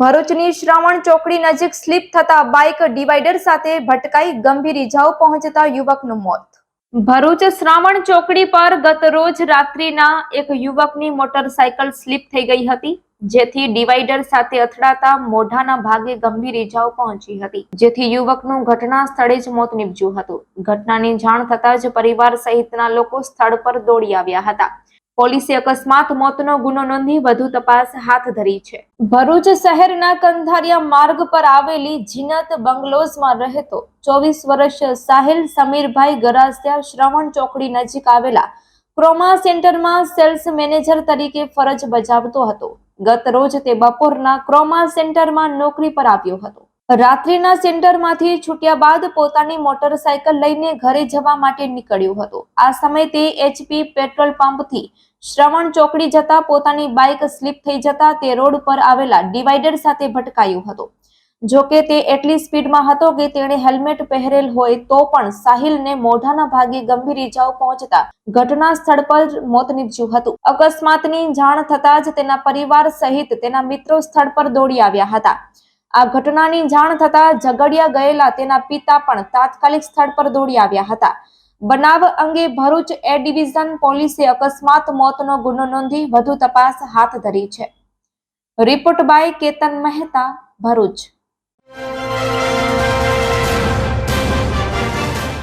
ભરૂચની શ્રાવણ ચોકડી નજીક સ્લીપ થતા બાઇક ડિવાઈડર સાથે ભટકાઈ ગંભીર ઇજાઓ પહોંચતા યુવકનું મોત. ભરૂચ શ્રાવણ ચોકડી પર ગત રોજ રાત્રિના એક યુવકની મોટરસાયકલ સ્લીપ થઈ ગઈ હતી, જેથી ડિવાઈડર સાથે અથડાતા મોઢાના ભાગે ગંભીર ઇજાઓ પહોંચી હતી, જેથી યુવકનું ઘટના સ્થળે જ મોત નીપજ્યું હતું. ઘટનાની જાણ થતાં જ પરિવાર સહિતના લોકો સ્થળ પર દોડી આવ્યા હતા. પોલીસે અકસ્માત, મોતનો ગુનો નોંધી વધુ તપાસ હાથ ધરી છે. ભરૂચ શહેરના કંધારિયા માર્ગ પર આવેલી જીનત બંગલોઝમાં રહેતો ચોવીસ વર્ષ સાહિલ સમીરભાઈ ગરાસિયા શ્રવણ ચોકડી નજીક આવેલા ક્રોમા સેન્ટરમાં સેલ્સ મેનેજર તરીકે ફરજ બજાવતો હતો. ગત રોજ તે બપોરના ક્રોમા સેન્ટરમાં નોકરી પર આવ્યો હતો. રાત્રિના સેન્ટરમાંથી છૂટ્યા બાદ પોતાની મોટરસાયકલ લઈને ઘરે જવા માટે નીકળ્યો હતો. આ સમયે તે એચપી પેટ્રોલ પંપથી શ્રવણ ચોકડી જતા પોતાની બાઇક સ્લીપ થઈ જતા તે રોડ પર આવેલા ડિવાઈડર સાથે ભટકાયો હતો. જો કે તે એટલી સ્પીડમાં હતો કે તેણે હેલ્મેટ પહેરેલ હોય તો પણ સાહિલને મોઢાના ભાગે ગંભીર ઈજાઓ પહોંચતા ઘટના સ્થળ પર મોત નીપજ્યું હતું. અકસ્માતની જાણ થતાં જ તેના પરિવાર સહિત તેના મિત્રો સ્થળ પર દોડી આવ્યા હતા. આ ઘટનાની જાણ થતા ઝઘડિયા ગયેલા તેના પિતા પણ તાત્કાલિક સ્થળ પર દોડી આવ્યા હતા. બનાવ અંગે ભરૂચ એ ડિવિઝન પોલીસે અકસ્માત મોતનો ગુનો નોંધી વધુ તપાસ હાથ ધરી છે. Report by Ketan Mehta, Bharuch.